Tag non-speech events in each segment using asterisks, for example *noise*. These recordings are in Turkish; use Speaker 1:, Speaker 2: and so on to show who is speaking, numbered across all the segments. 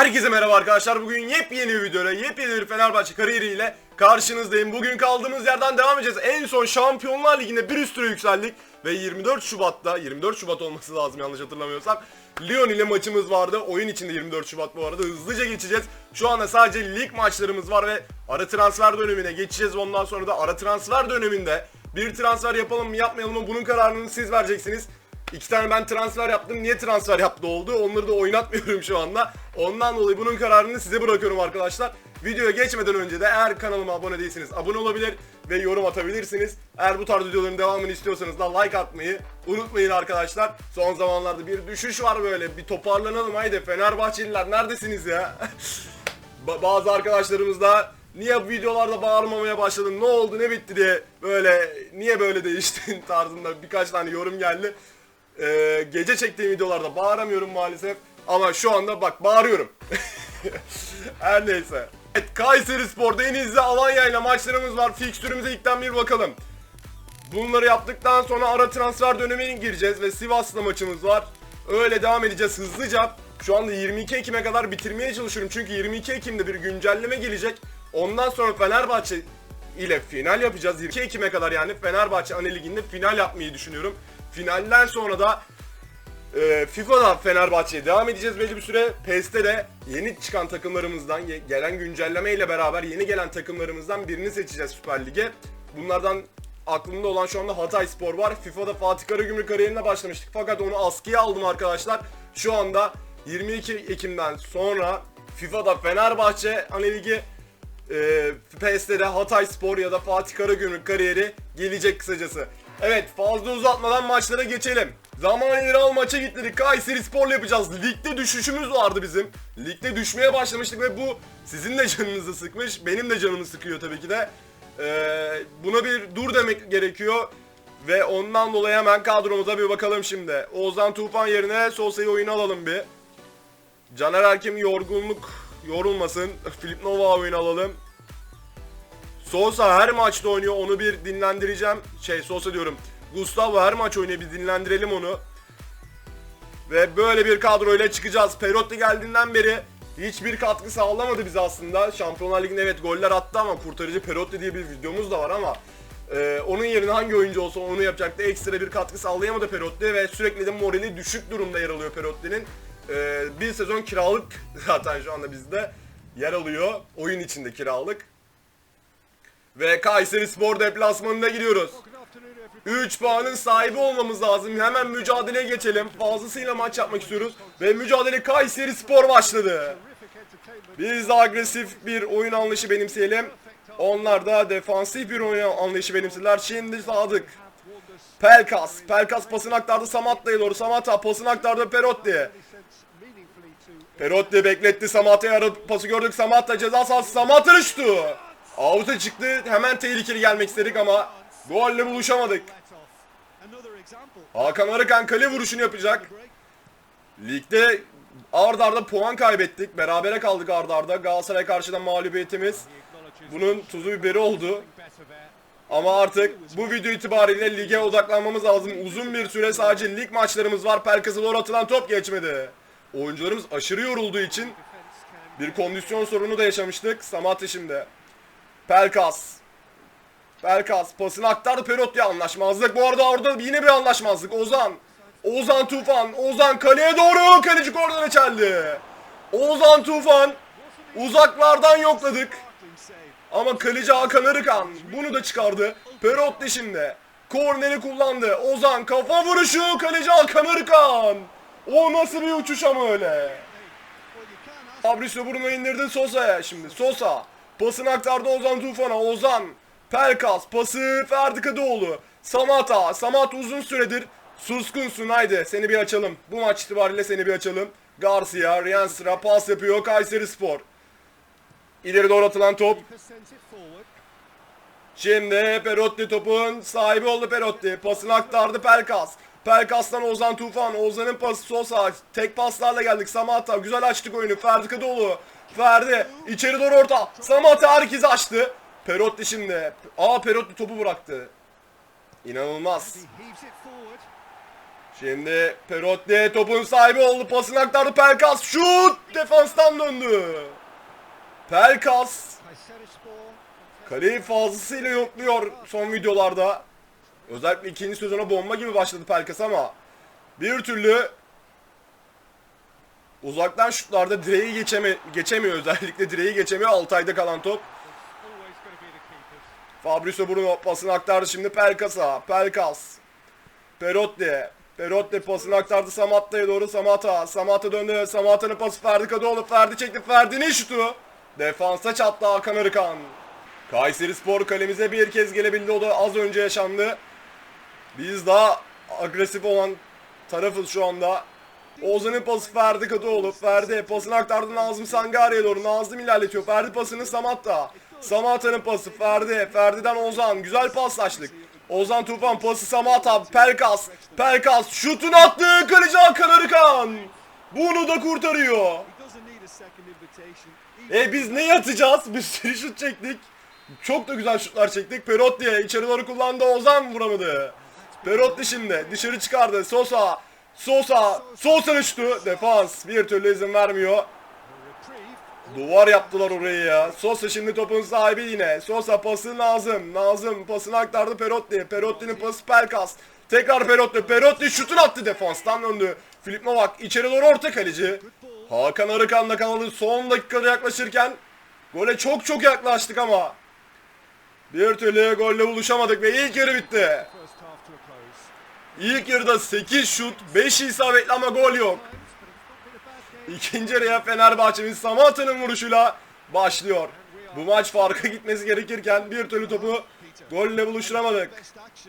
Speaker 1: Herkese merhaba arkadaşlar. Bugün yepyeni bir videoyla, yepyeni bir Fenerbahçe kariyeriyle karşınızdayım. Bugün kaldığımız yerden devam edeceğiz. En son Şampiyonlar Ligi'nde bir üst yükseldik. Ve 24 Şubat'ta, 24 Şubat olması lazım yanlış hatırlamıyorsam. Lyon ile maçımız vardı. Oyun içinde 24 Şubat bu arada. Hızlıca geçeceğiz. Şu anda sadece lig maçlarımız var ve ara transfer dönemine geçeceğiz. Ondan sonra da ara transfer döneminde bir transfer yapalım mı yapmayalım mı bunun kararını siz vereceksiniz. İki tane ben transfer yaptım. Niye transfer yaptı oldu? Onları da oynatmıyorum şu anda. Ondan dolayı bunun kararını size bırakıyorum arkadaşlar. Videoya geçmeden önce de eğer kanalıma abone değilseniz abone olabilir ve yorum atabilirsiniz. Eğer bu tarz videoların devamını istiyorsanız da like atmayı unutmayın arkadaşlar. Son zamanlarda bir düşüş var böyle. Bir toparlanalım haydi. Fenerbahçeliler neredesiniz ya? *laughs* Ba- bazı arkadaşlarımız da niye bu videolarda bağırmamaya başladın ne oldu ne bitti diye böyle niye böyle değiştin *laughs* tarzında birkaç tane yorum geldi. Ee, gece çektiğim videolarda bağıramıyorum maalesef ama şu anda bak bağırıyorum. *laughs* Her neyse. Evet Kayseri Spor, Denizli, Alanya ile maçlarımız var. Fikstürümüze ilkten bir bakalım. Bunları yaptıktan sonra ara transfer dönemine gireceğiz ve Sivas'la maçımız var. Öyle devam edeceğiz hızlıca. Şu anda 22 Ekim'e kadar bitirmeye çalışıyorum çünkü 22 Ekim'de bir güncelleme gelecek. Ondan sonra Fenerbahçe ile final yapacağız. 22 Ekim'e kadar yani Fenerbahçe Ana Ligi'nde final yapmayı düşünüyorum. Finalden sonra da e, FIFA'da Fenerbahçe'ye devam edeceğiz belli bir süre. PES'te de yeni çıkan takımlarımızdan, gelen güncelleme ile beraber yeni gelen takımlarımızdan birini seçeceğiz Süper Lig'e. Bunlardan aklımda olan şu anda Hatay Spor var. FIFA'da Fatih Karagümrük kariyerine başlamıştık. Fakat onu askıya aldım arkadaşlar. Şu anda 22 Ekim'den sonra FIFA'da Fenerbahçe Ana Ligi e, PS'de de Hatay Spor ya da Fatih Karagümrük kariyeri gelecek kısacası. Evet fazla uzatmadan maçlara geçelim. Zaman ileri al maça gittik. Kayseri Spor'la yapacağız. Ligde düşüşümüz vardı bizim. Ligde düşmeye başlamıştık ve bu sizin de canınızı sıkmış. Benim de canımı sıkıyor tabii ki de. Ee, buna bir dur demek gerekiyor. Ve ondan dolayı hemen kadromuza bir bakalım şimdi. Oğuzhan Tufan yerine Sosa'yı oyuna alalım bir. Caner Erkim yorgunluk yorulmasın. *laughs* Filip Nova oyunu alalım. Sosa her maçta oynuyor. Onu bir dinlendireceğim. Şey Sosa diyorum. Gustavo her maç oynuyor. Bir dinlendirelim onu. Ve böyle bir kadroyla çıkacağız. Perotti geldiğinden beri hiçbir katkı sağlamadı bize aslında. Şampiyonlar Ligi'nde evet goller attı ama kurtarıcı Perotti diye bir videomuz da var ama e, onun yerine hangi oyuncu olsa onu yapacaktı. Ekstra bir katkı sağlayamadı Perotti ve sürekli de morali düşük durumda yer alıyor Perotti'nin. E, bir sezon kiralık *laughs* zaten şu anda bizde yer alıyor. Oyun içinde kiralık. Ve Kayseri Spor deplasmanına gidiyoruz. 3 puanın sahibi olmamız lazım. Hemen mücadeleye geçelim. Fazlasıyla maç yapmak istiyoruz. Ve mücadele Kayseri Spor başladı. Biz de agresif bir oyun anlayışı benimseyelim. Onlar da defansif bir oyun anlayışı benimsediler. Şimdi Sadık. Pelkas. Pelkas pasını aktardı Samatta'ya doğru. Samatta pasını aktardı Perotti. Perotti bekletti Samatta'ya pası gördük. Samatta ceza sahası Samatta düştü. Out'a çıktı. Hemen tehlikeli gelmek istedik ama golle buluşamadık. Hakan Arıkan kale vuruşunu yapacak. Ligde ard arda puan kaybettik. Berabere kaldık ard arda. Galatasaray karşıdan mağlubiyetimiz. Bunun tuzu biberi oldu. Ama artık bu video itibariyle lige odaklanmamız lazım. Uzun bir süre sadece lig maçlarımız var. Pelkas'a doğru atılan top geçmedi. Oyuncularımız aşırı yorulduğu için bir kondisyon sorunu da yaşamıştık. Samatta şimdi. Pelkas. Pelkas pasını aktardı Perotti'ye anlaşmazlık. Bu arada orada yine bir anlaşmazlık. Ozan. Ozan Tufan. Ozan kaleye doğru. Kaleci kornere çeldi. Ozan Tufan. Uzaklardan yokladık. Ama kaleci Hakan Arıkan bunu da çıkardı. Perotti şimdi. Korneri kullandı. Ozan kafa vuruşu. Kaleci Hakan Arıkan. O nasıl bir uçuş ama öyle. Fabrizio Bruno indirdi Sosa'ya şimdi. Sosa. Pasını aktardı Ozan Tufan'a. Ozan. Pelkas. Pası Ferdi Kadıoğlu. Samata. Samat uzun süredir suskunsun. Haydi seni bir açalım. Bu maç itibariyle seni bir açalım. Garcia. Rienstra pas yapıyor. Kayseri Spor. İleri doğru atılan top. Şimdi Perotti topun sahibi oldu Perotti. Pasını aktardı Pelkas. Pelkas'tan Ozan Tufan. Ozan'ın pası Sosa. Tek paslarla geldik. Samata. Güzel açtık oyunu. Ferdi Kadıoğlu. Ferdi. içeri doğru orta. Samata herkesi açtı. Perotti şimdi. Aa Perotti topu bıraktı. İnanılmaz. Şimdi Perotti topun sahibi oldu. Pasını aktardı Pelkas. Şut! Defanstan döndü. Pelkas kaleyi fazlasıyla yokluyor son videolarda. Özellikle ikinci sezona bomba gibi başladı Pelkas ama bir türlü uzaktan şutlarda direği geçeme, geçemiyor özellikle direği geçemiyor Altay'da kalan top. Fabrizio Bruno pasını aktardı şimdi Pelkas'a. Pelkas. Perotti. Perotti pasını aktardı Samatta'ya doğru Samata. Samata döndü. Samata'nın pası Ferdi Kadıoğlu. Ferdi çekti. Ferdi'nin şutu. Defansa çattı Hakan Arıkan. Kayseri Spor kalemize bir kez gelebildi. O da az önce yaşandı. Biz daha agresif olan tarafız şu anda. Ozan'ın pası Ferdi Kadıoğlu. Ferdi pasını aktardı Nazım Sangari'ye doğru. Nazım ilerletiyor. Ferdi pasını Samatta. Samatta'nın pası Ferdi. Ferdi'den Ozan. Güzel paslaştık. Ozan Tufan pası Samatta. Pelkas. Pelkas şutunu attı. Kaleci Hakan Arıkan. Bunu da kurtarıyor. E biz ne yatacağız? Bir sürü şut çektik. Çok da güzel şutlar çektik. Perotti içeri doğru kullandı. Ozan vuramadı. Perotti şimdi dışarı çıkardı. Sosa. Sosa. Sosa'nın şutu. Defans bir türlü izin vermiyor. Duvar yaptılar orayı ya. Sosa şimdi topun sahibi yine. Sosa pası Nazım. Nazım pasını aktardı Perotti. Perotti'nin pası Pelkas. Tekrar Perotti. Perotti şutunu attı defanstan döndü. Filip Novak içeri doğru orta kaleci. Hakan Arıkan'la kanalı son dakikada yaklaşırken gole çok çok yaklaştık ama bir türlü golle buluşamadık ve ilk yarı bitti. İlk yarıda 8 şut, 5 isabetli ama gol yok. İkinci yarıya Fenerbahçe'nin Samatta'nın vuruşuyla başlıyor. Bu maç farka gitmesi gerekirken bir türlü topu golle buluşturamadık.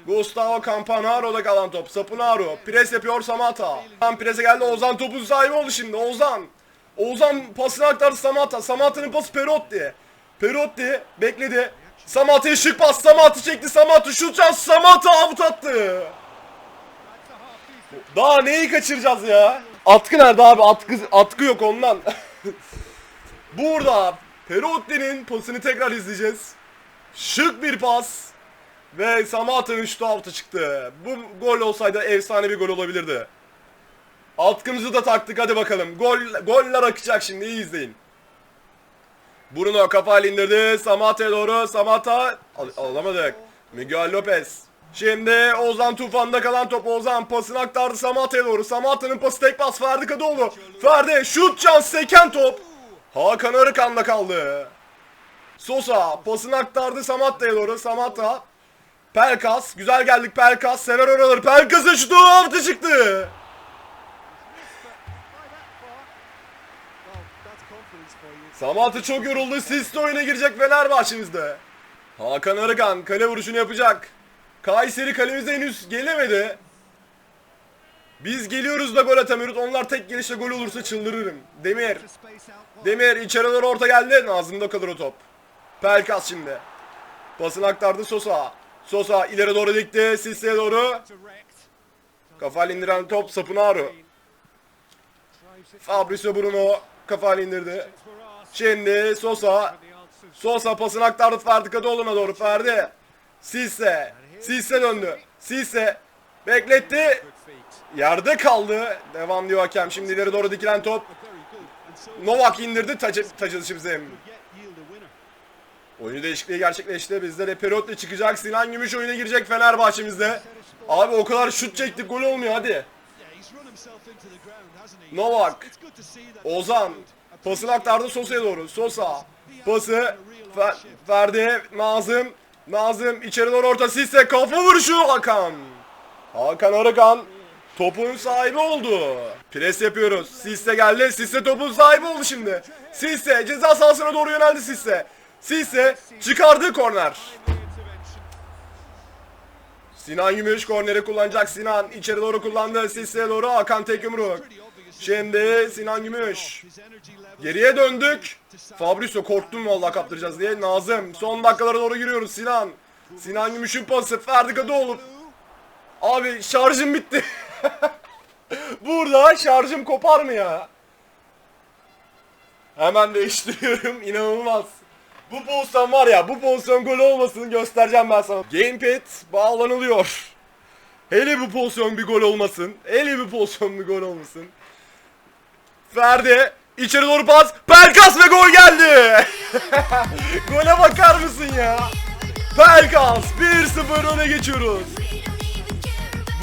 Speaker 1: Gustavo Campanaro'da kalan top. Sapunaro. Pres yapıyor Samatta. Tam prese geldi. Ozan topun sahibi oldu şimdi. Ozan. Ozan pasını aktardı Samatta. Samatta'nın pası Perotti. Perotti bekledi. Samatta'ya şık pas. Samatta çekti. Samatta şut şans. Samatta avut attı. Daha neyi kaçıracağız ya? Atkı nerede abi? Atkı, atkı yok ondan. *laughs* Burada Perotti'nin pasını tekrar izleyeceğiz. Şık bir pas. Ve Samatta'nın şutu altı çıktı. Bu gol olsaydı efsane bir gol olabilirdi. Atkımızı da taktık hadi bakalım. Gol, goller akacak şimdi iyi izleyin. Bruno kafayla indirdi. Samatta'ya doğru. Samatta al alamadık. Miguel Lopez. Şimdi Ozan Tufan'da kalan top Ozan pasını aktardı Samatta'ya doğru. Samatta'nın pası tek pas Ferdi Kadıoğlu. Ferdi şut can seken top. Hakan Arıkan'da kaldı. Sosa pasını aktardı Samatta'ya doğru. Samatta. Pelkas. Güzel geldik Pelkas. Sever oraları. Pelkas'ın şutu altı çıktı. Samatta çok yoruldu. Sisli oyuna girecek Fenerbahçe'mizde. Hakan Arıkan kale vuruşunu yapacak. Kayseri kalemize henüz gelemedi. Biz geliyoruz da gol atamıyoruz. Onlar tek gelişle gol olursa çıldırırım. Demir. Demir içeri doğru orta geldi. Nazım'da kalır o top. Pelkas şimdi. Pasını aktardı Sosa. Sosa ileri doğru dikti. Sisse'ye doğru. Kafayla indiren top Sapunaro. Fabrizio Bruno kafayla indirdi. Şimdi Sosa. Sosa pasını aktardı Ferdi Kadıoğlu'na doğru. Ferdi. Sisse. Sisse döndü. Sisse. Bekletti. Yerde kaldı. Devam diyor hakem. Şimdi ileri doğru dikilen top. Novak indirdi. Tacı, tacı bizim. Oyunu değişikliği gerçekleşti. Bizde de Perotti çıkacak. Sinan Gümüş oyuna girecek Fenerbahçe'mizde. Abi o kadar şut çektik gol olmuyor hadi. Novak. Ozan. Pasını aktardı Sosa'ya doğru. Sosa. Pası. Fer Ferdi. Nazım. Nazım. içeri doğru orta. Sisse. Kafa vuruşu. Hakan. Hakan Arıkan. Topun sahibi oldu. Pres yapıyoruz. Sisse geldi. Sisse topun sahibi oldu şimdi. Sisse ceza sahasına doğru yöneldi Sisse. Sisse çıkardı korner. Sinan Gümüş korneri kullanacak. Sinan içeri doğru kullandı. Sisse'ye doğru Hakan tek yumruk. Şimdi Sinan Gümüş. Geriye döndük. Fabrizio korktum vallahi kaptıracağız diye. Nazım son dakikalara doğru giriyoruz Sinan. Sinan Gümüş'ün pası Ferdi Kadıoğlu. Abi şarjım bitti. *laughs* Burada şarjım kopar mı ya? Hemen değiştiriyorum. *laughs* İnanılmaz. Bu pozisyon var ya bu pozisyon gol olmasını göstereceğim ben sana. Gamepad bağlanılıyor. Hele bu pozisyon bir gol olmasın. Hele bir pozisyon bir gol olmasın. Ferdi içeri doğru pas. Pelkas ve gol geldi. *laughs* Gole bakar mısın ya? Pelkas 1-0 öne geçiyoruz.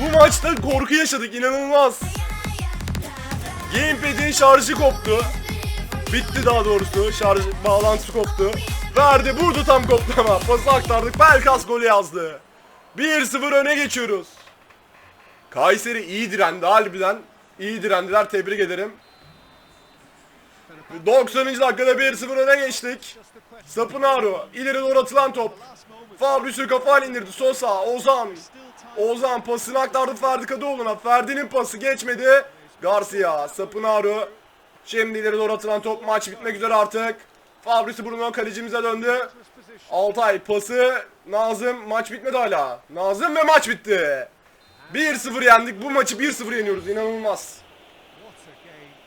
Speaker 1: Bu maçta korku yaşadık inanılmaz. Gamepad'in şarjı koptu. Bitti daha doğrusu. Şarj bağlantısı koptu. Verdi vurdu tam koplama. Pası aktardık. Pelkas golü yazdı. 1-0 öne geçiyoruz. Kayseri iyi direndi harbiden. İyi direndiler tebrik ederim. 90. dakikada 1-0 öne geçtik. Sapınaro ileri doğru atılan top. Fabrice kafayla indirdi. Sosa, Ozan. Ozan pasını aktardı Ferdi Kadıoğlu'na. Ferdi'nin pası geçmedi. Garcia, Sapınaro. Şimdi ileri doğru atılan top. Maç bitmek üzere artık. Fabrice Bruno kalecimize döndü. Altay pası. Nazım maç bitmedi hala. Nazım ve maç bitti. 1-0 yendik. Bu maçı 1-0 yeniyoruz. İnanılmaz.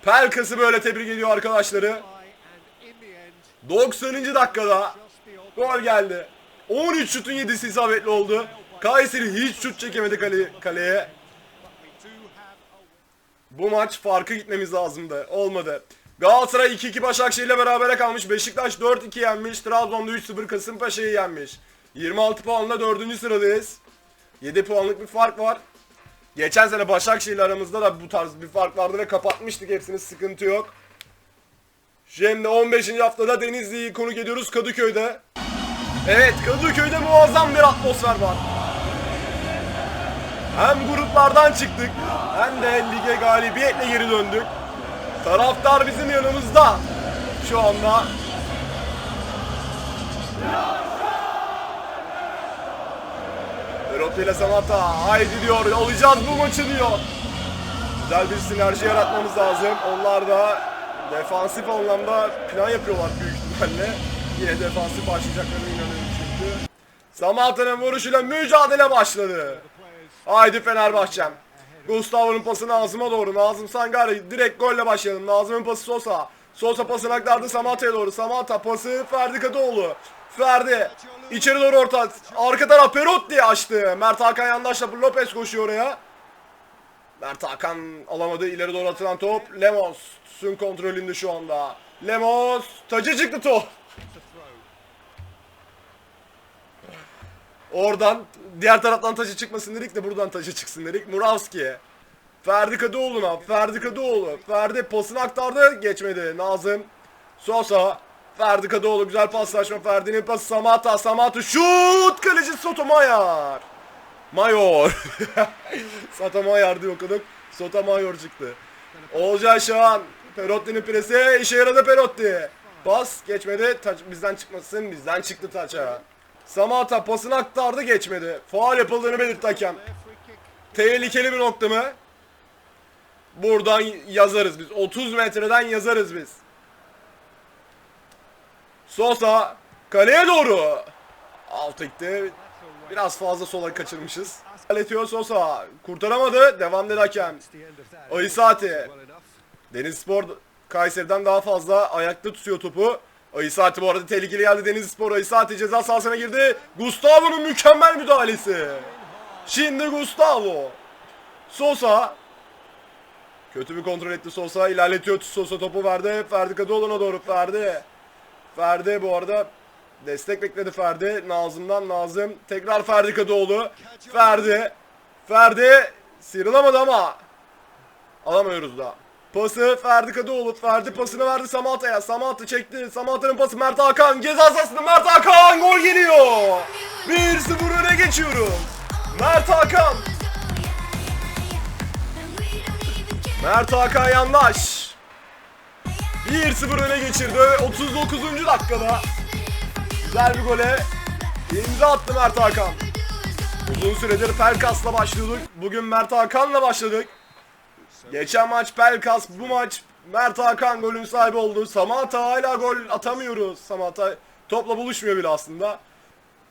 Speaker 1: Pelkas'ı böyle tebrik ediyor arkadaşları. 90. dakikada gol geldi. 13 şutun 7'si isabetli oldu. Kayseri hiç şut çekemedi kale, kaleye. Bu maç farkı gitmemiz lazımdı. Olmadı. Galatasaray 2-2 Başakşehir'le berabere kalmış. Beşiktaş 4-2 yenmiş. Trabzon'da 3-0 Kasımpaşa'yı yenmiş. 26 puanla 4. sıradayız. 7 puanlık bir fark var. Geçen sene Başakşehir aramızda da bu tarz bir fark vardı ve kapatmıştık hepsini sıkıntı yok. Şimdi 15. haftada Denizli'yi konuk ediyoruz Kadıköy'de. Evet Kadıköy'de muazzam bir atmosfer var. Hem gruplardan çıktık hem de lige galibiyetle geri döndük. Taraftar bizim yanımızda şu anda. Berotti ile Samata haydi diyor alacağız bu maçı diyor. Güzel bir sinerji yaratmamız lazım. Onlar da defansif anlamda plan yapıyorlar büyük ihtimalle. Yine defansif başlayacaklarına inanıyorum çünkü. Samata'nın vuruşuyla mücadele başladı. Haydi Fenerbahçem. Gustavo'nun pası Nazım'a doğru. Nazım Sangare direkt golle başlayalım. Nazım'ın pası Sosa. Sosa pasını aktardı Samata'ya doğru. Samata pası Ferdi Kadıoğlu. Ferdi içeri doğru orta. Arka taraf Perotti açtı. Mert Hakan yandaşla Lopez koşuyor oraya. Mert Hakan alamadı. ileri doğru atılan top. Lemos. Sun kontrolünde şu anda. Lemos. Tacı çıktı top. Oradan diğer taraftan taşı çıkmasın dedik de buradan taşı çıksın dedik. Muravski. Ferdi Kadıoğlu'na. Ferdi Kadıoğlu. Ferdi pasını aktardı. Geçmedi. Nazım. Sosa. Ferdi Kadıoğlu güzel paslaşma. Ferdi'nin pası Samata. Samata şut. Kaleci Sotomayor. Mayor. *laughs* Sotomayor diye okuduk. Sotomayor çıktı. Olcay Şahan. Perotti'nin presi. işe yaradı Perotti. Pas geçmedi. Taç bizden çıkmasın. Bizden çıktı taça. Samata pasını aktardı geçmedi. Faal yapıldığını belirtti hakem. Tehlikeli bir nokta mı? Buradan yazarız biz. 30 metreden yazarız biz. Sosa kaleye doğru. Alt gitti. Biraz fazla sola kaçırmışız. Haletiyor Sosa. Kurtaramadı. Devam dedi hakem. Ayısati. Denizspor Kayseri'den daha fazla ayakta tutuyor topu. Ayısati bu arada tehlikeli geldi Denizspor. Ayısati ceza sahasına girdi. Gustavo'nun mükemmel müdahalesi. Şimdi Gustavo. Sosa. Kötü bir kontrol etti Sosa. İlerletiyor Sosa topu verdi. Ferdi Kadıoğlu'na doğru Ferdi. Ferdi bu arada destek bekledi Ferdi. Nazım'dan Nazım. Tekrar Ferdi Kadıoğlu. Ferdi. Ferdi sıyrılamadı ama alamıyoruz da. Pası Ferdi Kadıoğlu. Ferdi pasını verdi Samata'ya. Samata çekti. Samata'nın pası Mert Hakan. Ceza sahasında Mert Hakan gol geliyor. 1-0 öne geçiyoruz. Mert Hakan. Mert Hakan yandaş. 1-0 öne geçirdi. 39. dakikada. Güzel bir gole imza attı Mert Hakan. Uzun süredir Pelkas'la başlıyorduk. Bugün Mert Hakan'la başladık. Geçen maç Pelkas, bu maç Mert Hakan golün sahibi oldu. Samata hala gol atamıyoruz. Samata topla buluşmuyor bile aslında.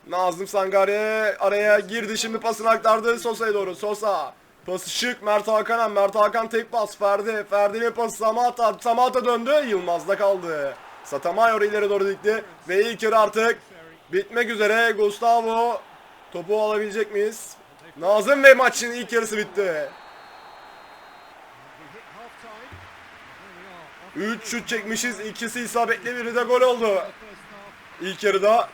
Speaker 1: Nazım Sangare araya girdi şimdi pasını aktardı Sosa'ya doğru. Sosa pası şık Mert Hakan'a. Mert Hakan tek pas Ferdi. Ferdi'nin pası Samata. Samata döndü. Yılmaz'da kaldı. Satamayor ileri doğru dikti. Ve ilk yarı artık bitmek üzere. Gustavo topu alabilecek miyiz? Nazım ve maçın ilk yarısı bitti. 3 şut çekmişiz. ikisi isabetli biri de gol oldu. İlk yarıda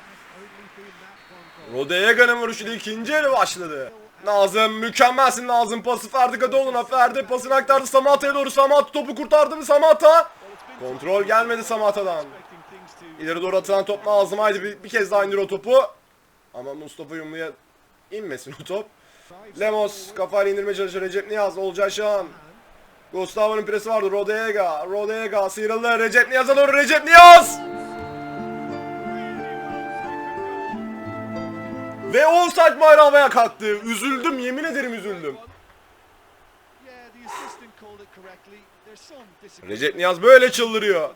Speaker 1: Rodega'nın vuruşuyla ikinci yarı başladı. Nazım mükemmelsin Nazım. Pası Ferdi Kadıoğlu'na Ferdi pasını aktardı Samata'ya doğru. Samata topu kurtardı mı Samata? Kontrol gelmedi Samata'dan. İleri doğru atılan top Nazım haydi bir, bir kez daha indir o topu. Ama Mustafa Yumlu'ya inmesin o top. Lemos kafayla indirmeye çalışıyor. Recep Niyaz Olcay Şahan. Gustavo'nun presi vardı. Rodega Rodega sıyrıldı. Recep Niyaz'a doğru Recep Niyaz Ve offside bayrağı havaya kalktı. Üzüldüm yemin ederim üzüldüm. Recep Niyaz böyle çıldırıyor.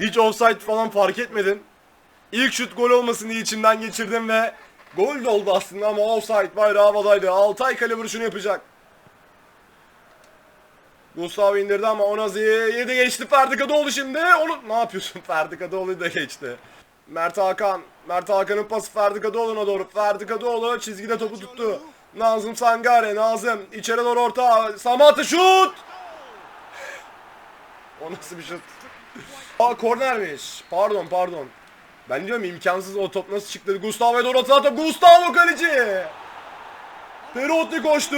Speaker 1: Hiç offside falan fark etmedin. İlk şut gol olmasın diye içimden geçirdim ve gol de oldu aslında ama offside bayrağı havadaydı. Altay kale vuruşunu yapacak. Gustavo indirdi ama Onazi yedi geçti Ferdi Kadıoğlu şimdi. Onu ne yapıyorsun *laughs* Ferdi Kadıoğlu da geçti. Mert Hakan. Mert Hakan'ın pası Ferdi Kadıoğlu'na doğru. Ferdi Kadıoğlu çizgide topu tuttu. Nazım Sangare. Nazım içeri doğru orta. Samat'a şut. O nasıl bir şut? Aa kornermiş. Pardon pardon. Ben diyorum imkansız o top nasıl çıktı. Gustavo'ya doğru atılan top. Gustavo kaleci. Perotti koştu.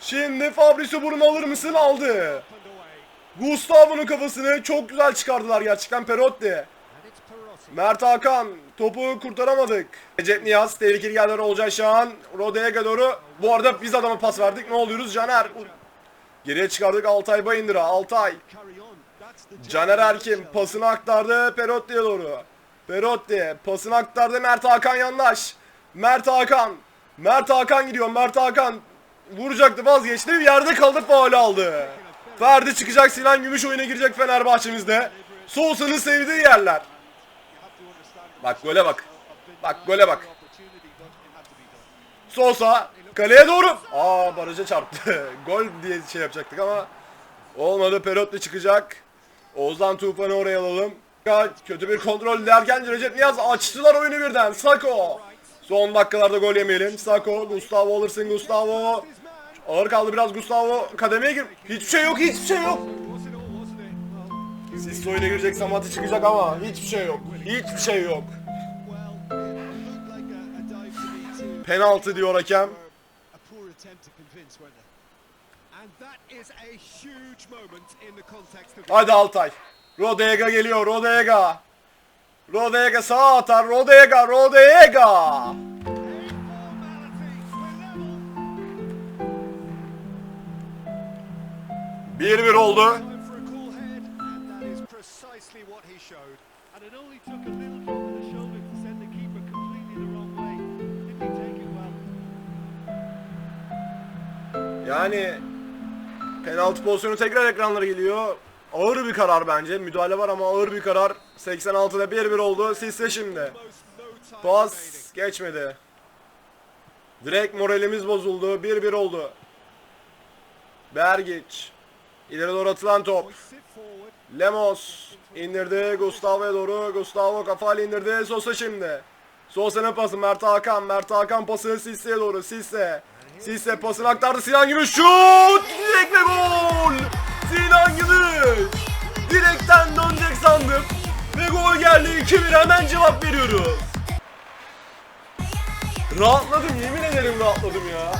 Speaker 1: Şimdi Fabrizio Bruno alır mısın? Aldı. Gustavo'nun kafasını çok güzel çıkardılar gerçekten Perotti. Mert Hakan topu kurtaramadık. Recep Niyaz tehlikeli yerler olacak şu an. Rodega doğru. Bu arada biz adama pas verdik. Ne oluyoruz? Caner. Geriye çıkardık Altay Bayındır'a. Altay. Caner Erkin pasını aktardı Perotti'ye doğru. Perotti pasını aktardı Mert Hakan yandaş. Mert Hakan. Mert Hakan gidiyor. Mert Hakan vuracaktı vazgeçti. Yerde kaldı faul aldı. Ferdi çıkacak Sinan Gümüş oyuna girecek Fenerbahçe'mizde. Soğusan'ın sevdiği yerler. Bak gole bak. Bak gole bak. Sosa kaleye doğru. Aa baraja çarptı. *laughs* Gol diye şey yapacaktık ama olmadı. Perotti çıkacak. Oğuzhan Tufan'ı oraya alalım. Kötü bir kontrol derken Recep Niyaz açtılar oyunu birden. Sako. Son dakikalarda gol yemeyelim. Sako, Gustavo alırsın Gustavo. Ağır kaldı biraz Gustavo. Kademeye gir. Hiçbir şey yok, hiçbir şey yok. Siz oyuna girecek Samat'ı çıkacak ama hiçbir şey yok. Hiçbir şey yok. Penaltı diyor hakem. Hadi Altay. Rodega geliyor. Rodega. Rodega sağ atar. Rodega. Rodega.
Speaker 2: level.
Speaker 1: 1-1 oldu.
Speaker 2: Showed.
Speaker 3: And it only took a little drop of the shoulder to send the keeper completely the wrong way. Didn't he take it well?
Speaker 1: Yani penaltı pozisyonu tekrar ekranlara geliyor. Ağır bir karar bence. Müdahale var ama ağır bir karar. 86'da 1-1 oldu. Sisse şimdi. Pas geçmedi. Direkt moralimiz bozuldu. 1-1 oldu. Bergiç. İleri doğru atılan top. Lemos indirdi Gustavo'ya doğru. Gustavo kafayla indirdi. Sosa şimdi. Sosa'nın pası Mert Hakan. Mert Hakan pası Sisse'ye doğru. Sisse. Sisse pasını aktardı. Sinan Gümüş şut! Direkt ve gol! Sinan Gümüş! Direkten dönecek sandım. Ve gol geldi. 2-1 hemen cevap veriyoruz. Rahatladım yemin ederim rahatladım ya.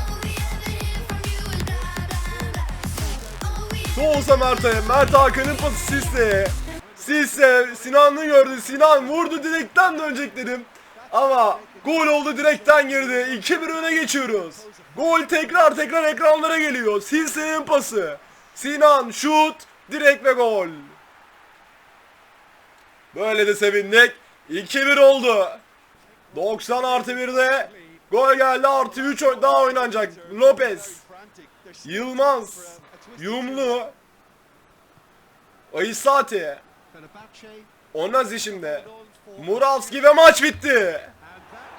Speaker 1: Soğusa Mert'e. Mert Hakan'ın pası Sisse. Sisse Sinan'ı gördü. Sinan vurdu direkten dönecek dedim. Ama gol oldu direkten girdi. 2-1 öne geçiyoruz. Gol tekrar tekrar ekranlara geliyor. Sisse'nin pası. Sinan şut. Direkt ve gol. Böyle de sevindik. 2-1 oldu. 90 artı 1'de gol geldi artı 3 daha oynanacak. Lopez. Yılmaz. Yumlu. Aysati. Onazi şimdi. Muravski ve maç bitti.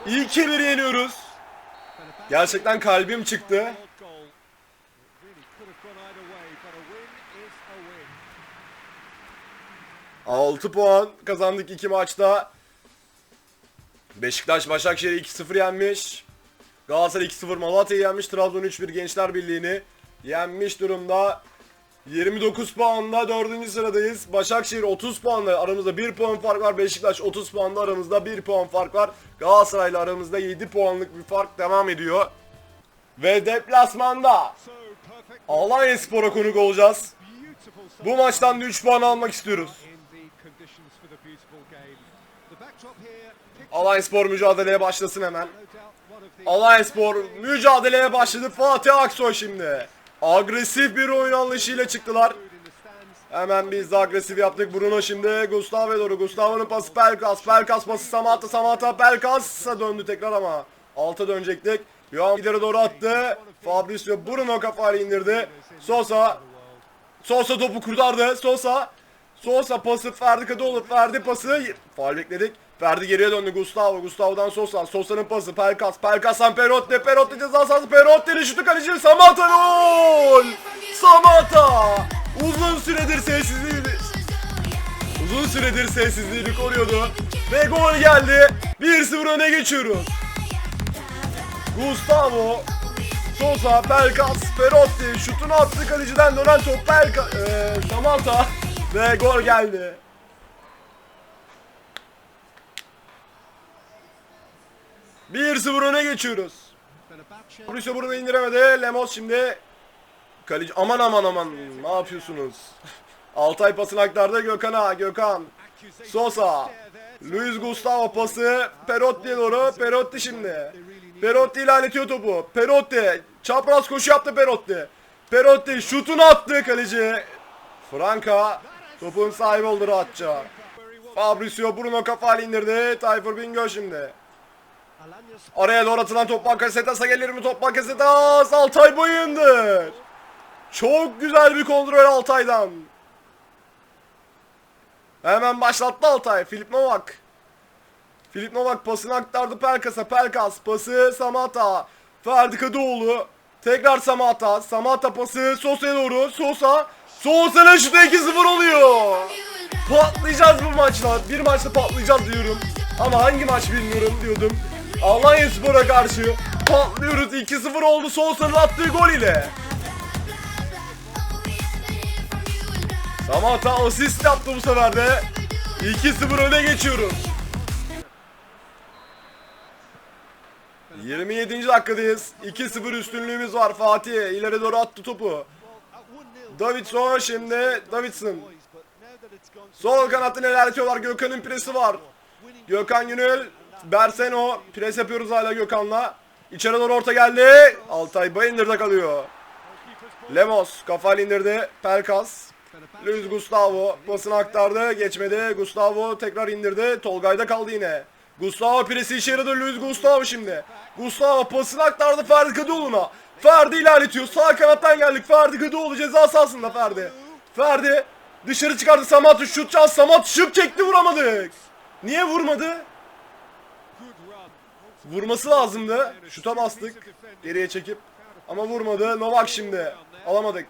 Speaker 2: and that
Speaker 1: 2-1 yeniyoruz. Gerçekten kalbim çıktı.
Speaker 2: goal. Really could have gone either way, but a win is a win.
Speaker 1: 6 puan kazandık iki maçta. Beşiktaş Başakşehir'i 2-0 yenmiş. Galatasaray 2-0 Malatya'yı yenmiş. Trabzon 3-1 Gençler Birliği'ni yenmiş durumda. 29 puanla 4. sıradayız. Başakşehir 30 puanla aramızda 1 puan fark var. Beşiktaş 30 puanla aramızda 1 puan fark var. Galatasaray'la aramızda 7 puanlık bir fark devam ediyor. Ve deplasmanda. Alanya Spor'a konuk olacağız. Bu maçtan da 3 puan almak istiyoruz. Alanya Spor mücadeleye başlasın hemen. Alanya Spor mücadeleye başladı. Fatih Aksoy şimdi. Agresif bir oyun anlayışıyla çıktılar. Hemen biz de agresif yaptık. Bruno şimdi Gustavo'ya doğru. Gustavo'nun pası Pelkas. Pelkas pası Samata. Samata Pelkas'a döndü tekrar ama. Alta dönecektik. Yohan ileri doğru attı. Fabrizio Bruno kafayla indirdi. Sosa. Sosa topu kurtardı. Sosa. Sosa pası Ferdi Kadıoğlu. Ferdi pası. Faal bekledik. Ferdi geriye döndü Gustavo. Gustavo'dan Sosa. Sosa'nın pası. Pelkas. Pelkas'tan Perotti. Perotti ceza sahası. Perotti'nin şutu kaleci. Samata gol. Samata. Uzun süredir sessizliğini Uzun süredir sessizliğini koruyordu. Ve gol geldi. 1-0 öne geçiyoruz. Gustavo Sosa, Pelkas, Perotti şutunu attı kaleciden dönen top Pelka, eee Samata ve gol geldi. Bir 0 öne geçiyoruz. Mauricio bunu indiremedi. Lemos şimdi kaleci aman aman aman ne yapıyorsunuz? Altay pasını aktardı Gökhan'a. Gökhan. Sosa. Luis Gustavo pası Perotti'ye doğru. Perotti şimdi. Perotti ilerletiyor topu. Perotti. Çapraz koşu yaptı Perotti. Perotti şutunu attı kaleci. Franka topun sahibi oldu rahatça. Fabricio Bruno kafayla indirdi. Tayfur Bingöl şimdi. Araya doğru atılan top Bakasetas'a gelir mi top Bakasetas? Altay Bayındır. Çok güzel bir kontrol Altay'dan. Hemen başlattı Altay. Filip Novak. Filip Novak pasını aktardı Pelkas'a. Pelkas pası Samata. Ferdi Kadıoğlu. Tekrar Samata. Samata pası Sosa'ya doğru. Sosa. Sosa'nın şutu 2-0 oluyor. Patlayacağız bu maçla. Bir maçta patlayacağız diyorum. Ama hangi maç bilmiyorum diyordum. Alanya Spor'a karşı patlıyoruz. 2-0 oldu Sosa'nın attığı gol ile. Samata asist yaptı bu sefer de. 2-0 öne geçiyoruz. 27. dakikadayız. 2-0 üstünlüğümüz var. Fatih ileri doğru attı topu. Davidson şimdi Davidson. Sol kanatını ilerletiyorlar. Gökhan'ın presi var. Gökhan Günül. Berseno. Pres yapıyoruz hala Gökhan'la. İçeri doğru orta geldi. Altay Bayındır'da kalıyor. Lemos kafayla indirdi. Pelkas. Luis Gustavo pasını aktardı. Geçmedi. Gustavo tekrar indirdi. Tolgay'da kaldı yine. Gustavo presi içeri doğru Luis Gustavo şimdi. Gustavo pasını aktardı Ferdi Kadıoğlu'na. Ferdi ilerletiyor. Sağ kanattan geldik. Ferdi Kadıoğlu ceza sahasında Ferdi. Ferdi dışarı çıkardı Samat şut şans Samat şıp çekti vuramadık. Niye vurmadı? Vurması lazımdı. Şuta bastık. Geriye çekip. Ama vurmadı. Novak şimdi. Alamadık.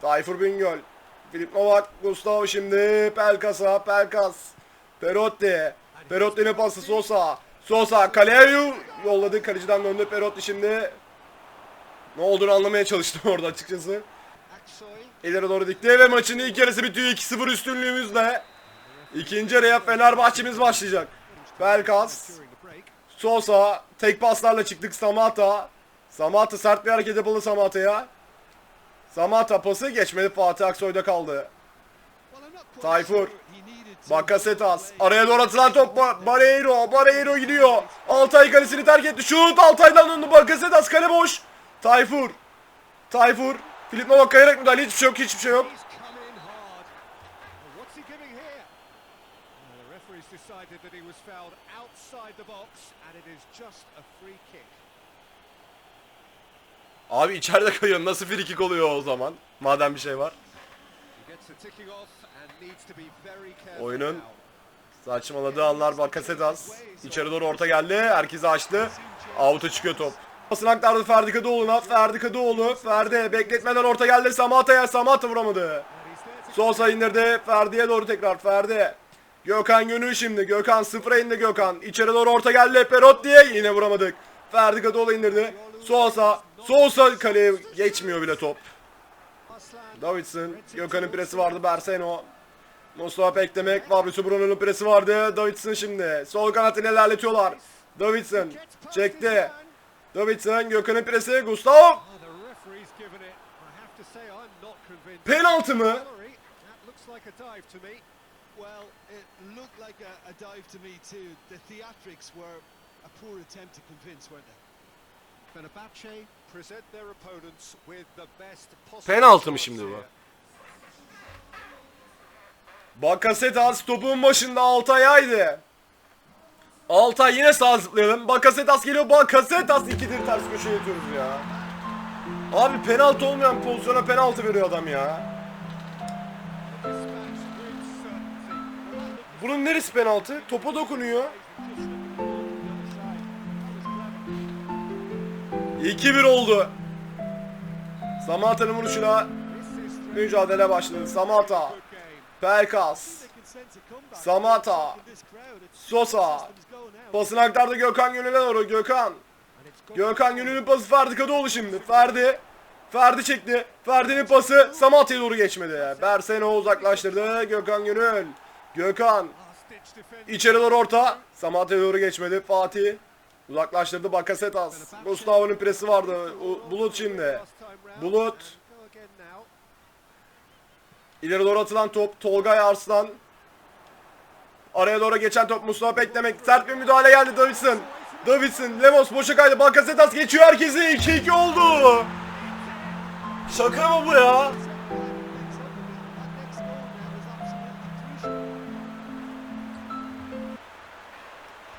Speaker 1: Tayfur Bingöl. Filip Novak. Gustavo şimdi. Pelkas'a. Pelkas. Perotti. Perotti'nin pası Sosa. Sosa. Kaleye yolladı. Kaleciden döndü. Perotti şimdi. Ne olduğunu anlamaya çalıştım *laughs* orada açıkçası. İleri doğru dikti ve maçın ilk yarısı bitiyor 2-0 üstünlüğümüzle. İkinci yarıya Fenerbahçe'miz başlayacak. Pelkas. Sosa tek paslarla çıktık Samata. Samata sert bir hareket yapıldı Samata'ya. Samata pası geçmedi Fatih Aksoy'da kaldı. Tayfur. Bakasetas araya doğru atılan top Ba- Barreiro Barreiro gidiyor. Altay kalesini terk etti. Şut Altay'dan döndü Bakasetas kale boş. Tayfur. Tayfur. Filip Novak kayarak müdahale hiçbir şey yok hiçbir şey yok. Abi içeride kayıyor nasıl free kick oluyor o zaman? Madem bir şey var. Oyunun. Saçmaladığı anlar Bakasetas. İçeri doğru orta geldi. Herkese açtı. Out'a çıkıyor top. Pasını aktardı Ferdi Kadıoğlu'na. Ferdi Kadıoğlu. Ferdi bekletmeden orta geldi Samata'ya. Samata vuramadı. Sosa indirdi. Ferdi'ye doğru tekrar. Ferdi. Gökhan Gönül şimdi. Gökhan sıfıra indi Gökhan. İçeri doğru orta geldi. Perot diye yine vuramadık. Ferdi Kadıoğlu indirdi. Sosa. Sosa kaleye geçmiyor bile top. Davidson. Gökhan'ın presi vardı. Berseno. Mustafa Pekdemek. Fabrizio Bruno'nun presi vardı. Davidson şimdi. Sol kanatını ilerletiyorlar. Davidson. Çekti. Davidson. Gökhan'ın presi. Gustavo. Penaltı mı?
Speaker 3: Well, it looked like a, a dive to me too. The theatrics were a poor attempt to convince, weren't they?
Speaker 2: Fenerbahce present their opponents with the best possible
Speaker 1: Penaltı mı şimdi bu? Bakasetas topun başında Altay'aydı. Altay yine sağ zıplayalım. Bakasetas geliyor. Bakasetas ikidir ters köşeye yatıyoruz ya. Abi penaltı olmayan pozisyona penaltı veriyor adam ya. Bunun neresi penaltı? Topa dokunuyor.
Speaker 2: just looking forward to the other side. That was clever.
Speaker 1: 2-1 oldu. Samata'nın vuruşuna mücadele başladı. Samata. Pelkas. Samata, Sosa. Pasını aktardı Gökhan Gönül'e doğru. Gökhan. Gökhan Gönül'ün pası Ferdi Kadıoğlu şimdi. Ferdi. Ferdi çekti. Ferdi'nin pası Samatya'ya doğru geçmedi. Berseno uzaklaştırdı. Gökhan Gönül. Gökhan. içeri doğru orta. Samatya'ya doğru geçmedi. Fatih. Uzaklaştırdı Bakasetas. Gustavo'nun presi vardı. Bulut şimdi. Bulut. İleri doğru atılan top. Tolgay Arslan. Araya doğru geçen top Mustafa Beklemek. Sert bir müdahale geldi Davidson. Davidson. Lemos boşa kaydı. Bakasetas geçiyor herkesi. 2-2 oldu. Şaka mı bu ya?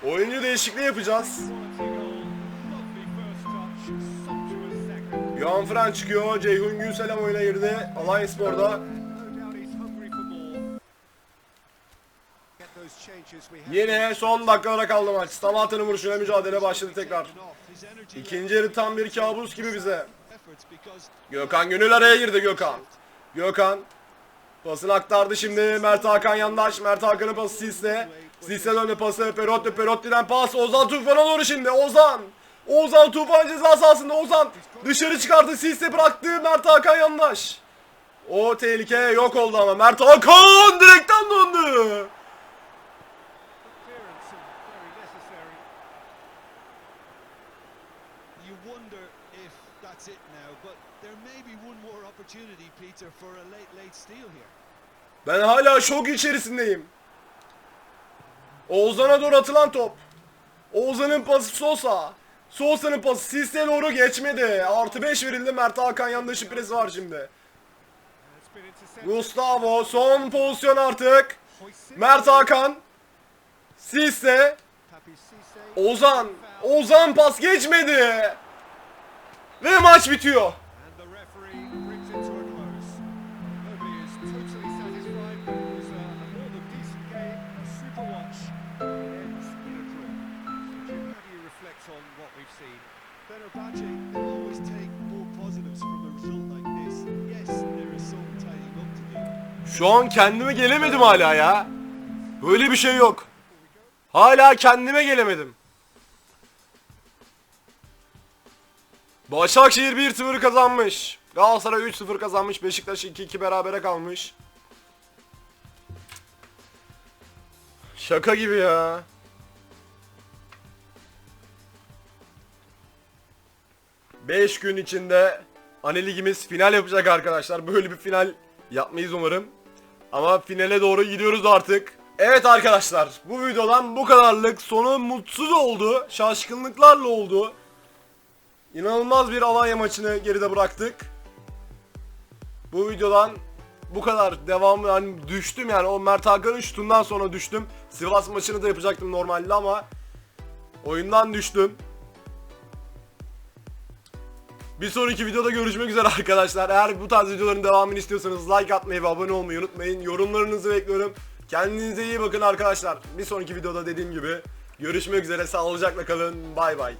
Speaker 1: Oyuncu değişikliği yapacağız. Yohan Fran çıkıyor. Ceyhun Gülselam oyuna girdi. Alanya Spor'da. Yine son dakikalara kaldı maç. Stamata'nın vuruşuna mücadele başladı tekrar. İkinci yarı tam bir kabus gibi bize. Gökhan Gönül araya girdi Gökhan. Gökhan. Pasını aktardı şimdi Mert Hakan yandaş. Mert Hakan'ın pası Sis'le. Sis'e döndü pası. Perotti. Perotti'den pas. Ozan Tufan'a doğru şimdi. Ozan. Ozan Tufan ceza sahasında. Ozan dışarı çıkarttı. Sis'e bıraktı. Mert Hakan yandaş. O tehlike yok oldu ama. Mert Hakan direkten döndü. Ben hala şok içerisindeyim. Oğuzhan'a doğru atılan top. Oğuzhan'ın pası Sosa. Sosa'nın pası Sis'e doğru geçmedi. Artı 5 verildi. Mert Hakan yandaşı presi var şimdi. Gustavo son pozisyon artık. Mert Hakan. Sis'e. Ozan. Ozan pas geçmedi. Ve maç bitiyor. Şu an kendime gelemedim hala ya. Böyle bir şey yok. Hala kendime gelemedim. Başakşehir 1-0 kazanmış. Galatasaray 3-0 kazanmış. Beşiktaş 2-2 berabere kalmış. Şaka gibi ya. Beş gün içinde Anne Ligimiz final yapacak arkadaşlar. Böyle bir final yapmayız umarım. Ama finale doğru gidiyoruz artık. Evet arkadaşlar bu videodan bu kadarlık sonu mutsuz oldu. Şaşkınlıklarla oldu. İnanılmaz bir Alanya maçını geride bıraktık. Bu videodan bu kadar devamı hani düştüm yani o Mert Hakan'ın şutundan sonra düştüm. Sivas maçını da yapacaktım normalde ama oyundan düştüm. Bir sonraki videoda görüşmek üzere arkadaşlar. Eğer bu tarz videoların devamını istiyorsanız like atmayı ve abone olmayı unutmayın. Yorumlarınızı bekliyorum. Kendinize iyi bakın arkadaşlar. Bir sonraki videoda dediğim gibi görüşmek üzere. Sağlıcakla kalın. Bay bay.